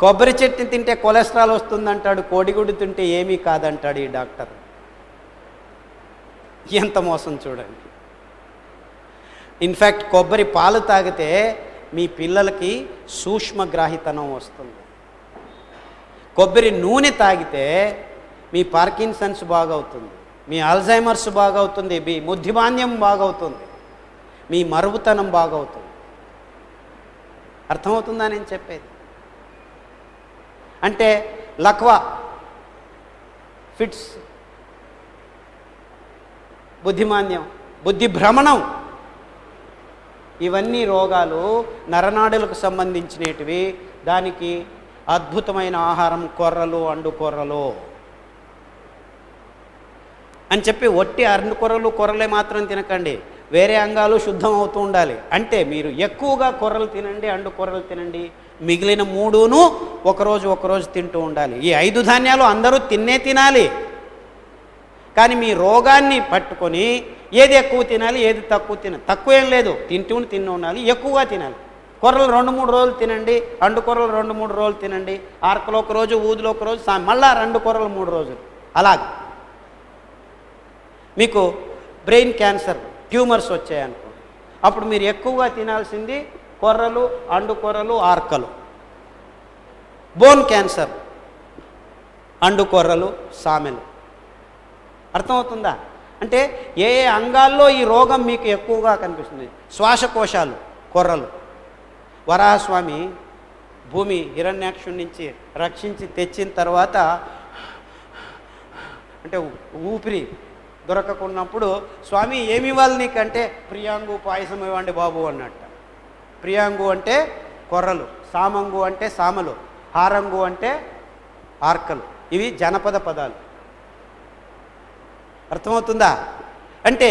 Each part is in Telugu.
కొబ్బరి చెట్టుని తింటే కొలెస్ట్రాల్ వస్తుందంటాడు కోడిగుడ్డు తింటే ఏమీ కాదంటాడు ఈ డాక్టర్. ఎంత మోసం చూడండి. ఇన్ఫ్యాక్ట్ కొబ్బరి పాలు తాగితే మీ పిల్లలకి సూక్ష్మగ్రాహితనం వస్తుంది. కొబ్బరి నూనె తాగితే మీ పార్కిన్సన్స్ బాగవుతుంది మీ అల్జైమర్స్ బాగవుతుంది మీ బుద్ధిమాన్యం బాగవుతుంది మీ మరుగుతనం బాగవుతుంది. అర్థమవుతుందా నేను చెప్పేది? అంటే లక్వా ఫిట్స్ బుద్ధిమాన్యం బుద్ధి భ్రమణం ఇవన్నీ రోగాలు నరనాడులకు సంబంధించినటివి. దానికి అద్భుతమైన ఆహారం కొర్రలు అండు కొర్రలు. అని చెప్పి ఒట్టి అరటి కొర్రలు కొర్రలే మాత్రం తినకండి. వేరే అంగాలు శుద్ధం అవుతూ ఉండాలి. అంటే మీరు ఎక్కువగా కొర్రలు తినండి అండు కూరలు తినండి మిగిలిన మూడును ఒకరోజు ఒకరోజు తింటూ ఉండాలి. ఈ ఐదు ధాన్యాలు అందరూ తిన్నే తినాలి. కానీ మీ రోగాన్ని పట్టుకొని ఏది ఎక్కువ తినాలి ఏది తక్కువ తినాలి తక్కువ ఏం లేదు. తింటూ తిని ఉండాలి ఎక్కువగా తినాలి. కూరలు రెండు మూడు రోజులు తినండి అండు కూరలు రెండు మూడు రోజులు తినండి ఆర్కలో ఒక రోజు ఊదిలో ఒక రోజు మళ్ళా రెండు కూరలు మూడు రోజులు. అలాగ. మీకు బ్రెయిన్ క్యాన్సర్ ట్యూమర్స్ వచ్చాయనుకో. అప్పుడు మీరు ఎక్కువగా తినాల్సింది కొర్రలు అండు ఆర్కలు. బోన్ క్యాన్సర్ అండు కొర్రలు సామెలు. అర్థమవుతుందా? అంటే ఏ ఏ అంగాల్లో ఈ రోగం మీకు ఎక్కువగా కనిపిస్తుంది? శ్వాసకోశాలు కొర్రలు. వరాహస్వామి భూమి హిరణ్యాక్షుడి నుంచి రక్షించి తెచ్చిన తర్వాత అంటే ఊపిరి దొరకకున్నప్పుడు స్వామి ఏమి ఇవ్వాలి నీకంటే? ప్రియాంగు పాయసం ఇవ్వండి బాబు అన్నట్ట. ప్రియాంగు అంటే కొర్రలు సామంగు అంటే సామలు హారంగు అంటే ఆర్కలు. ఇవి జనపద పదాలు. అర్థమవుతుందా? అంటే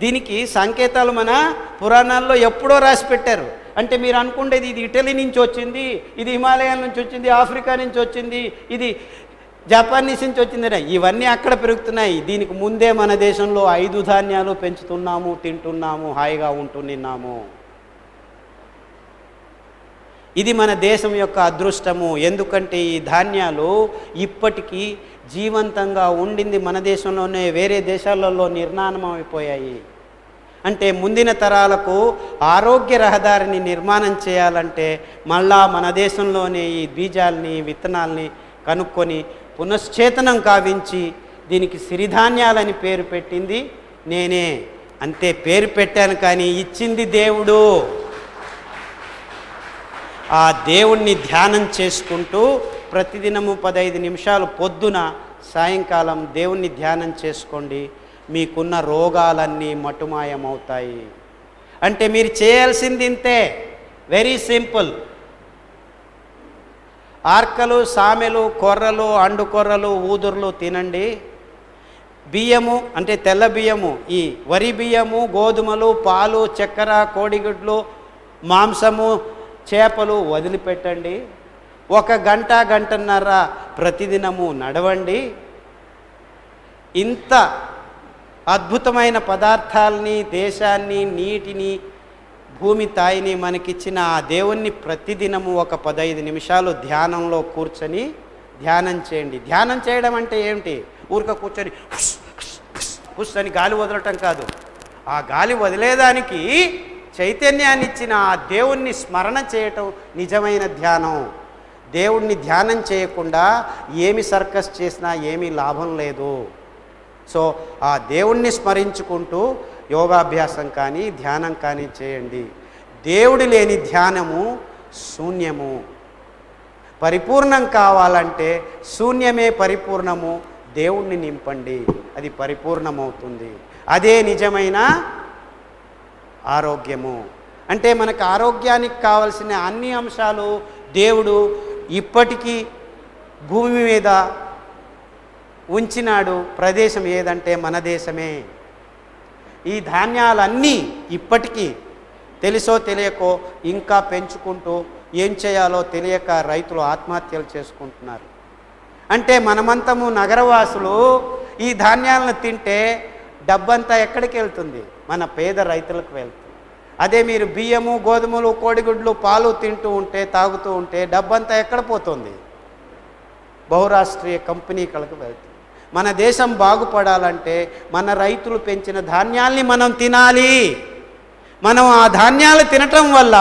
దీనికి సంకేతాలు మన పురాణాల్లో ఎప్పుడో రాసి పెట్టారు. అంటే మీరు అనుకుండేది ఇది ఇటలీ నుంచి వచ్చింది ఇది హిమాలయాల నుంచి వచ్చింది ఆఫ్రికా నుంచి వచ్చింది ఇది జపానీస్ నుంచి వచ్చింది ఇవన్నీ అక్కడ పెరుగుతున్నాయి. దీనికి ముందే మన దేశంలో ఐదు ధాన్యాలు పెంచుతున్నాము తింటున్నాము హాయిగా ఉంటున్నాము ఇది మన దేశం యొక్క అదృష్టము. ఎందుకంటే ఈ ధాన్యాలు ఇప్పటికీ జీవంతంగా ఉండింది మన దేశంలోనే వేరే దేశాలలో నిర్మాణం అయిపోయాయి అంటే ముందిన తరాలకు ఆరోగ్య రహదారిని నిర్మాణం చేయాలంటే మళ్ళా మన దేశంలోనే ఈ బీజాల్ని విత్తనాల్ని కనుక్కొని పునశ్చేతనం కావించి దీనికి సిరిధాన్యాలని పేరు పెట్టింది నేనే. అంతే పేరు పెట్టాను కానీ ఇచ్చింది దేవుడు. ఆ దేవుణ్ణి ధ్యానం చేసుకుంటూ ప్రతిదినము పదహైదు నిమిషాలు పొద్దున సాయంకాలం దేవుణ్ణి ధ్యానం చేసుకోండి. మీకున్న రోగాలన్నీ మటుమాయమవుతాయి. అంటే మీరు చేయాల్సింది ఇంతే. Very simple. ఆర్కలు సామెలు కొర్రలు అండు కొర్రలు ఊదుర్లు తినండి. బియ్యము అంటే తెల్ల బియ్యము ఈ వరి బియ్యము గోధుమలు పాలు చక్కెర కోడిగుడ్లు మాంసము చేపలు వదిలిపెట్టండి. ఒక గంట గంటన్నర ప్రతిదినము నడవండి. ఇంత అద్భుతమైన పదార్థాలని దేశాన్ని నీటిని భూమి తాయిని మనకిచ్చిన ఆ దేవుణ్ణి ప్రతిదినము ఒక పదహైదు నిమిషాలు ధ్యానంలో కూర్చొని ధ్యానం చేయండి. ధ్యానం చేయడం అంటే ఏమిటి? ఊరిక కూర్చొని కూర్చొని గాలి వదలటం కాదు. ఆ గాలి వదిలేదానికి చైతన్యాన్ని ఇచ్చిన ఆ దేవుణ్ణి స్మరణ చేయటం నిజమైన ధ్యానం. దేవుణ్ణి ధ్యానం చేయకుండా ఏమి సర్కస్ చేసినా ఏమీ లాభం లేదు. సో ఆ దేవుణ్ణి స్మరించుకుంటూ యోగాభ్యాసం కానీ ధ్యానం కానీ చేయండి. దేవుడు లేని ధ్యానము శూన్యము. పరిపూర్ణం కావాలంటే శూన్యమే పరిపూర్ణము దేవుణ్ణి నింపండి. అది పరిపూర్ణమవుతుంది. అదే నిజమైన ఆరోగ్యము. అంటే మనకు ఆరోగ్యానికి కావలసిన అన్ని అంశాలు దేవుడు ఇప్పటికీ భూమి మీద ఉంచినాడు. ప్రదేశం ఏదంటే మన దేశమే. ఈ ధాన్యాలన్నీ ఇప్పటికీ తెలుసో తెలియకో ఇంకా పెంచుకుంటూ ఏం చేయాలో తెలియక రైతులు ఆత్మహత్యలు చేసుకుంటున్నారు. అంటే మనమంతము నగరవాసులు ఈ ధాన్యాలను తింటే డబ్బంతా ఎక్కడికి వెళ్తుంది? మన పేద రైతులకు వెళ్తుంది. అదే మీరు బియ్యము గోధుమలు కోడిగుడ్లు పాలు తింటూ ఉంటే తాగుతూ ఉంటే డబ్బంతా ఎక్కడ పోతుంది? బహురాష్ట్రీయ కంపెనీలకు వెళ్తుంది. మన దేశం బాగుపడాలంటే మన రైతులు పెంచిన ధాన్యాల్ని మనం తినాలి. మనం ఆ ధాన్యాలు తినటం వల్ల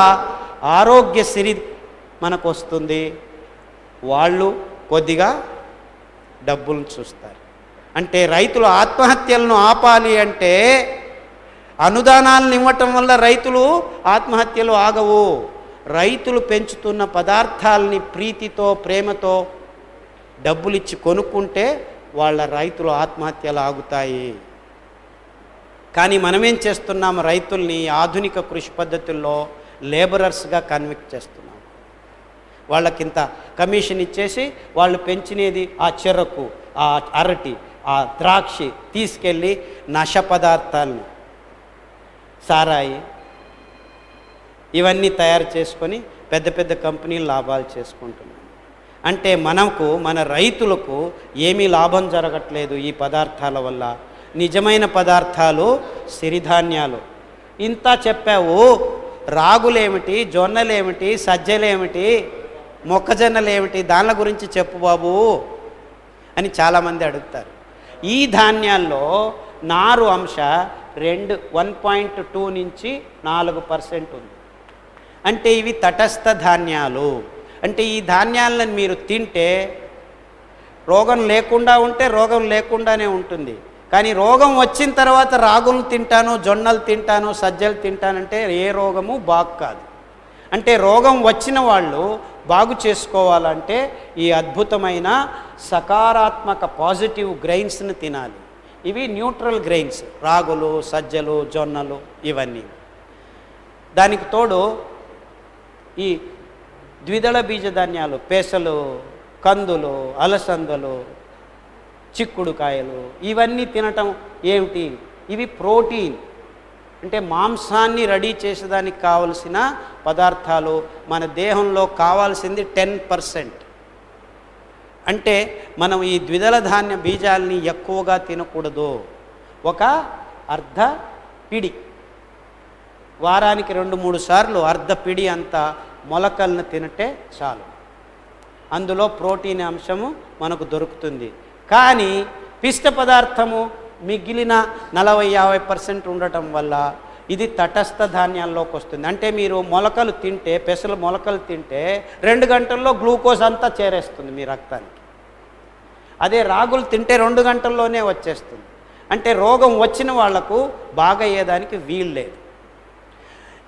ఆరోగ్యశ్రీ మనకు వస్తుంది. వాళ్ళు కొద్దిగా డబ్బులను చూస్తారు. అంటే రైతులు ఆత్మహత్యలను ఆపాలి అంటే అనుదానాలను ఇవ్వటం వల్ల రైతులు ఆత్మహత్యలు ఆగవు. రైతులు పెంచుతున్న పదార్థాలని ప్రీతితో ప్రేమతో డబ్బులిచ్చి కొనుక్కుంటే వాళ్ళ రైతులు ఆత్మహత్యలు ఆగుతాయి కానీ మనమేం చేస్తున్నాం? రైతుల్ని ఆధునిక కృషి పద్ధతుల్లో లేబరర్స్గా కన్విక్ట్ చేస్తున్నాం. వాళ్ళకింత కమిషన్ ఇచ్చేసి వాళ్ళు పెంచినది ఆ చెరకు ఆ అరటి ఆ ద్రాక్షి తీసుకెళ్ళి నష పదార్థాలని సారాయి ఇవన్నీ తయారు చేసుకొని పెద్ద పెద్ద కంపెనీలు లాభాలు చేసుకుంటున్నాయి. అంటే మనకు మన రైతులకు ఏమీ లాభం జరగట్లేదు ఈ పదార్థాల వల్ల. నిజమైన పదార్థాలు సిరిధాన్యాలు. ఇంత చెప్పావు రాగులేమిటి జొన్నలేమిటి సజ్జలేమిటి మొక్కజొన్నలేమిటి దాని గురించి చెప్పు బాబు అని చాలామంది అడుగుతారు. ఈ ధాన్యాల్లో నారు అంశ రెండు వన్ పాయింట్ టూ నుంచి నాలుగు పర్సెంట్ ఉంది. అంటే ఇవి తటస్థ ధాన్యాలు. అంటే ఈ ధాన్యాలను మీరు తింటే రోగం లేకుండా ఉంటే రోగం లేకుండానే ఉంటుంది. కానీ రోగం వచ్చిన తర్వాత రాగులు తింటాను జొన్నలు తింటాను సజ్జలు తింటానంటే ఏ రోగము బాగు కాదు. అంటే రోగం వచ్చిన వాళ్ళు బాగు చేసుకోవాలంటే ఈ అద్భుతమైన సకారాత్మక పాజిటివ్ గ్రెయిన్స్ని తినాలి. ఇవి న్యూట్రల్ గ్రెయిన్స్ రాగులు సజ్జలు జొన్నలు ఇవన్నీ. దానికి తోడు ఈ ద్విదళ బీజధాన్యాలు పేసలు కందులు అలసందలు చిక్కుడుకాయలు ఇవన్నీ తినటం ఏమిటి? ఇవి ప్రోటీన్. అంటే మాంసాన్ని రెడీ చేసేదానికి కావలసిన పదార్థాలు మన దేహంలో కావాల్సింది టెన్ పర్సెంట్. అంటే మనం ఈ ద్విదళ ధాన్య బీజాలని ఎక్కువగా తినకూడదు. ఒక అర్ధ పిడి. వారానికి రెండు మూడు సార్లు అర్ధ పిడి అంతా మొలకలను తినటే చాలు. అందులో ప్రోటీన్ అంశము మనకు దొరుకుతుంది. కానీ పిష్ట పదార్థము మిగిలిన నలభై యాభై పర్సెంట్ ఉండటం వల్ల ఇది తటస్థ ధాన్యాల్లోకి వస్తుంది. అంటే మీరు మొలకలు తింటే పెసలు మొలకలు తింటే రెండు గంటల్లో గ్లూకోజ్ అంతా చేరేస్తుంది మీ రక్తానికి. అదే రాగులు తింటే రెండు గంటల్లోనే వచ్చేస్తుంది. అంటే రోగం వచ్చిన వాళ్ళకు బాగయ్యేదానికి వీలు లేదు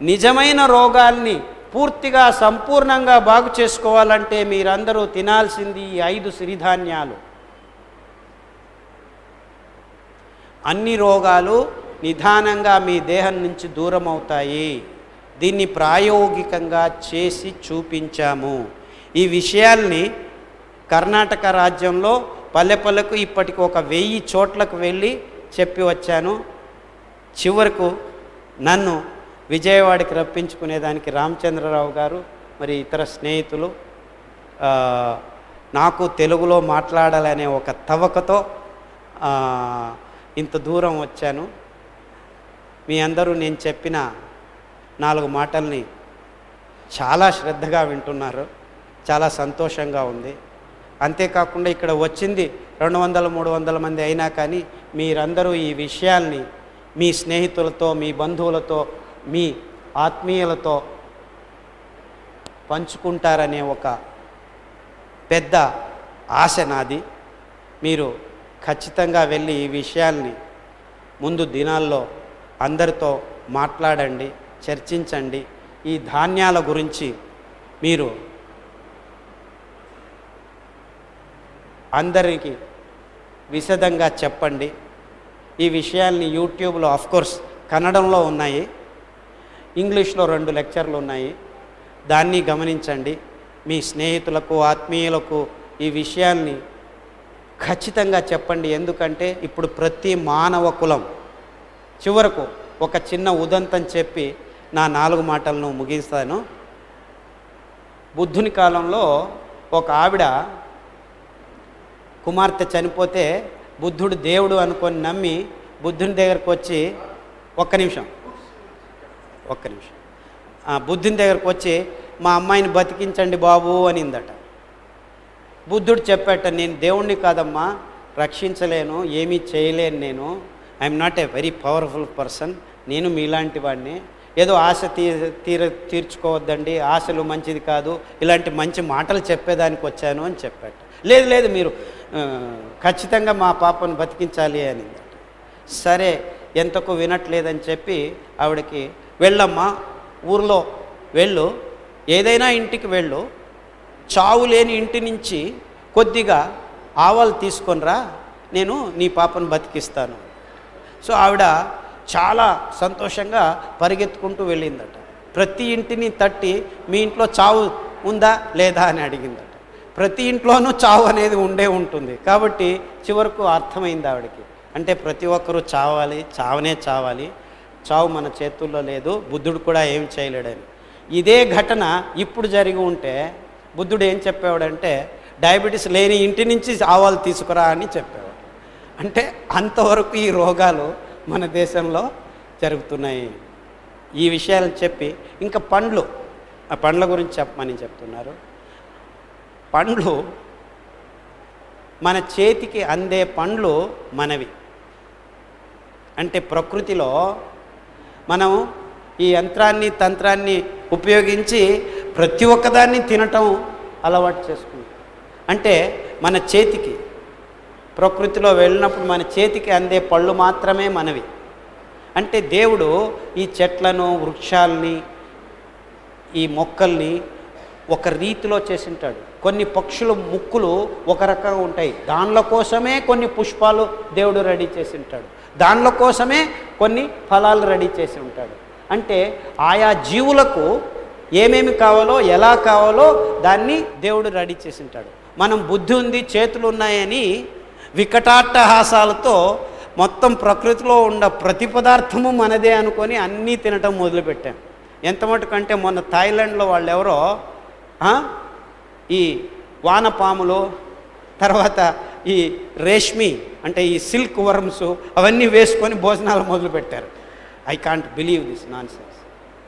నిజమైన రోగాల్ని పూర్తిగా సంపూర్ణంగా బాగు చేసుకోవాలంటే మీరందరూ తినాల్సింది ఈ ఐదు సిరిధాన్యాలు. అన్ని రోగాలు నిదానంగా మీ దేహం నుంచి దూరం అవుతాయి దీన్ని ప్రాయోగికంగా చేసి చూపించాము. ఈ విషయాల్ని కర్ణాటక రాజ్యంలో పల్లె పల్లెకు ఇప్పటికి ఒక వెయ్యి చోట్లకు వెళ్ళి చెప్పి వచ్చాను. చివరకు నన్ను విజయవాడకి రప్పించుకునేదానికి రామచంద్రరావు గారు మరి ఇతర స్నేహితులు నాకు తెలుగులో మాట్లాడాలనే ఒక తవకతో ఇంత దూరం వచ్చాను. మీ అందరూ నేను చెప్పిన నాలుగు మాటల్ని చాలా శ్రద్ధగా వింటున్నారు చాలా సంతోషంగా ఉంది. అంతేకాకుండా ఇక్కడ వచ్చింది రెండు వందల మూడు వందల మంది అయినా కానీ మీరందరూ ఈ విషయాల్ని మీ స్నేహితులతో మీ బంధువులతో మీ ఆత్మీయులతో పంచుకుంటారనే ఒక పెద్ద ఆశ నాది. మీరు ఖచ్చితంగా వెళ్ళి ఈ విషయాల్ని ముందు దినాల్లో అందరితో మాట్లాడండి చర్చించండి. ఈ ధాన్యాల గురించి మీరు అందరికీ విశదంగా చెప్పండి. ఈ విషయాల్ని యూట్యూబ్లో కోర్స్ కన్నడంలో ఉన్నాయి. ఇంగ్లీష్లో రెండు లెక్చర్లు ఉన్నాయి. దాన్ని గమనించండి. మీ స్నేహితులకు ఆత్మీయులకు ఈ విషయాల్ని ఖచ్చితంగా చెప్పండి. ఎందుకంటే ఇప్పుడు ప్రతి మానవ కులం చివరకు ఒక చిన్న ఉదంతం చెప్పి నా నాలుగు మాటలను ముగిస్తాను. బుద్ధుని కాలంలో ఒక ఆవిడ కుమార్తె చనిపోతే బుద్ధుడు దేవుడు అనుకొని నమ్మి బుద్ధుని దగ్గరకు వచ్చి ఒక్క నిమిషం ఒక్క నిమిషం. బుద్ధుని దగ్గరకు వచ్చి మా అమ్మాయిని బతికించండి బాబు అనిందట. బుద్ధుడు చెప్పాట నేను దేవుణ్ణి కాదమ్మా రక్షించలేను ఏమీ చేయలేను నేను. I'm not a very powerful person నేను మీలాంటి వాడిని. ఏదో ఆశ తీ తీర తీర్చుకోవద్దండి ఆశలు మంచిది కాదు ఇలాంటి మంచి మాటలు చెప్పేదానికి వచ్చాను అని చెప్పాట. లేదు లేదు మీరు ఖచ్చితంగా మా పాపను బతికించాలి అని సరే ఎంతకు వినట్లేదని చెప్పి ఆవిడకి వెళ్ళమ్మా ఊర్లో వెళ్ళు. ఏదైనా ఇంటికి వెళ్ళు. చావు లేని ఇంటి నుంచి కొద్దిగా ఆవాలు తీసుకొనిరా నేను నీ పాపను బతికిస్తాను. సో ఆవిడ చాలా సంతోషంగా పరిగెత్తుకుంటూ వెళ్ళిందట. ప్రతి ఇంటిని తట్టి మీ ఇంట్లో చావు ఉందా లేదా అని అడిగిందట. ప్రతి ఇంట్లోనూ చావు అనేది ఉండే ఉంటుంది. కాబట్టి చివరకు అర్థమైంది ఆవిడకి. అంటే ప్రతి ఒక్కరూ చావాలి చావనే చావాలి. చావు మన చేతుల్లో లేదు బుద్ధుడు కూడా ఏం చేయలేడని. ఇదే ఘటన ఇప్పుడు జరిగి ఉంటే బుద్ధుడు ఏం చెప్పేవాడంటే డయాబెటీస్ లేని ఇంటి నుంచి ఆవాలు తీసుకురా అని చెప్పేవాడు. అంటే అంతవరకు ఈ రోగాలు మన దేశంలో జరుగుతున్నాయి. ఈ విషయాలు చెప్పి ఇంకా పండ్లు ఆ పండ్ల గురించి చెప్పమని చెప్తున్నారు. పండ్లు మన చేతికి అందే పండ్లు మనవి. అంటే ప్రకృతిలో మనం ఈ యంత్రాన్ని తంత్రాన్ని ఉపయోగించి ప్రతి ఒక్కదాన్ని తినటం అలవాటు చేసుకుంటాం అంటే మన చేతికి ప్రకృతిలో వెళ్ళినప్పుడు మన చేతికి అందే పళ్ళు మాత్రమే మనవి. అంటే దేవుడు ఈ చెట్లను వృక్షాల్ని ఈ మొక్కల్ని ఒక రీతిలో చేసింటాడు. కొన్ని పక్షుల ముక్కులు ఒక రకంగా ఉంటాయి. దానిల కోసమే కొన్ని పుష్పాలు దేవుడు రెడీ చేసింటాడు. దానిలో కోసమే కొన్ని ఫలాలు రెడీ చేసి ఉంటాడు. అంటే ఆయా జీవులకు ఏమేమి కావాలో ఎలా కావాలో దాన్ని దేవుడు రెడీ చేసి ఉంటాడు. మనం బుద్ధి ఉంది చేతులు ఉన్నాయని వికటాట్టహాసాలతో మొత్తం ప్రకృతిలో ఉన్న ప్రతి పదార్థము మనదే అనుకొని అన్నీ తినటం మొదలుపెట్టాం. ఎంత మటుకంటే మొన్న థాయిలాండ్లో వాళ్ళు ఎవరో ఈ వానపాములు తర్వాత ఈ రేష్మి అంటే ఈ సిల్క్ వర్మ్స్ అవన్నీ వేసుకొని భోజనాలు మొదలుపెట్టారు. I can't believe this nonsense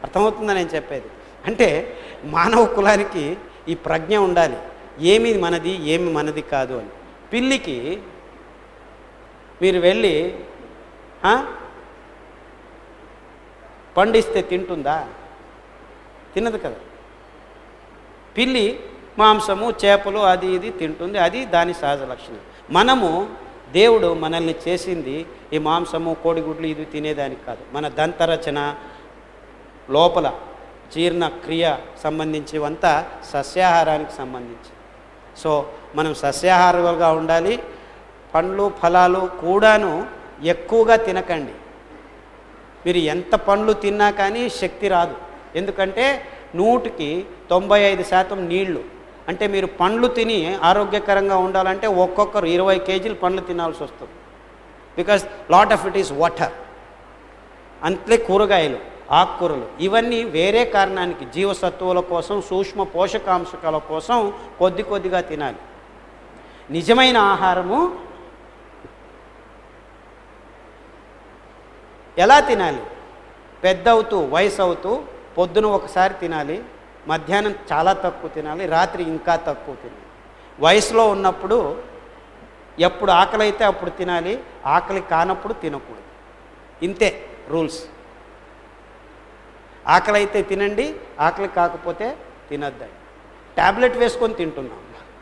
అర్థమవుతుందని నేను చెప్పేది? అంటే మానవ కులానికి ఈ ప్రజ్ఞ ఉండాలి. ఏమి మనది ఏమి మనది కాదు అని. పిల్లికి మీరు వెళ్ళి పండిస్తే తింటుందా? తినదు కదా. పిల్లి మాంసము చేపలు అది ఇది తింటుంది అది దాని సహజ లక్షణం. మనము దేవుడు మనల్ని చేసింది ఈ మాంసము కోడిగుడ్లు ఇది తినేదానికి కాదు. మన దంతరచన లోపల జీర్ణ క్రియ సంబంధించివంతా సస్యాహారానికి సంబంధించి సో మనం సస్యాహారులుగా ఉండాలి పండ్లు ఫలాలు కూడాను ఎక్కువగా తినకండి. మీరు ఎంత పండ్లు తిన్నా కానీ శక్తి రాదు. ఎందుకంటే నూటికి తొంభై ఐదు శాతం నీళ్ళు. అంటే మీరు పండ్లు తిని ఆరోగ్యకరంగా ఉండాలంటే ఒక్కొక్కరు ఇరవై కేజీలు పండ్లు తినాల్సి వస్తుంది. Because lot of it is water అంతే కూరగాయలు ఆకుకూరలు ఇవన్నీ వేరే కారణానికి జీవసత్తువుల కోసం సూక్ష్మ పోషకాంశకాల కోసం కొద్ది కొద్దిగా తినాలి. నిజమైన ఆహారము ఎలా తినాలి? పెద్ద అవుతూ వయసు అవుతూ పొద్దున ఒకసారి తినాలి మధ్యాహ్నం చాలా తక్కువ తినాలి రాత్రి ఇంకా తక్కువ తినాలి. వయసులో ఉన్నప్పుడు ఎప్పుడు ఆకలి అయితే అప్పుడు తినాలి ఆకలి కానప్పుడు తినకూడదు. ఇంతే రూల్స్. ఆకలి అయితే తినండి ఆకలి కాకపోతే తినద్దండి. ట్యాబ్లెట్ వేసుకొని తింటున్నాం.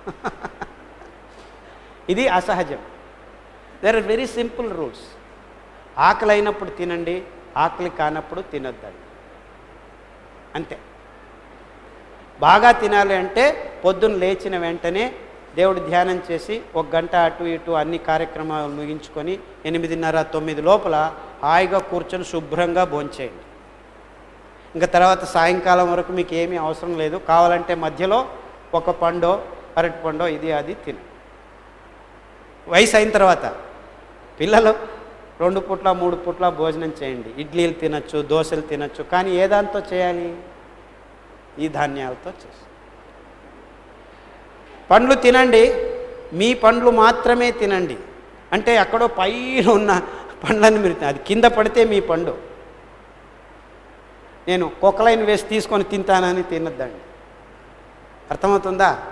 ఇది అసహజం. There are very simple rules ఆకలి అయినప్పుడు తినండి ఆకలి కానప్పుడు తినొద్దండి. అంతే. బాగా తినాలి అంటే పొద్దున్న లేచిన వెంటనే దేవుడు ధ్యానం చేసి ఒక గంట అటు ఇటు అన్ని కార్యక్రమాలు ముగించుకొని ఎనిమిదిన్నర తొమ్మిది లోపల హాయిగా కూర్చొని శుభ్రంగా భోంచేయండి. ఇంకా తర్వాత సాయంకాలం వరకు మీకు ఏమీ అవసరం లేదు. కావాలంటే మధ్యలో ఒక పండో అరటి పండో ఇది అది తిను. వయసు అయిన తర్వాత పిల్లలు రెండు పూట్ల మూడు పూట్ల భోజనం చేయండి. ఇడ్లీలు తినచ్చు దోశలు తినచ్చు కానీ ఏ దాంతో చేయాలి? ఈ ధాన్యాలతో చేసి పండ్లు తినండి మీ పండ్లు మాత్రమే తినండి. అంటే ఎక్కడో పైన ఉన్న పండ్లను మీరు అది కింద పడితే మీ పండు. నేను కొకలైన్ వేసి తీసుకొని తింటానని తినద్దండి. అర్థమవుతుందా?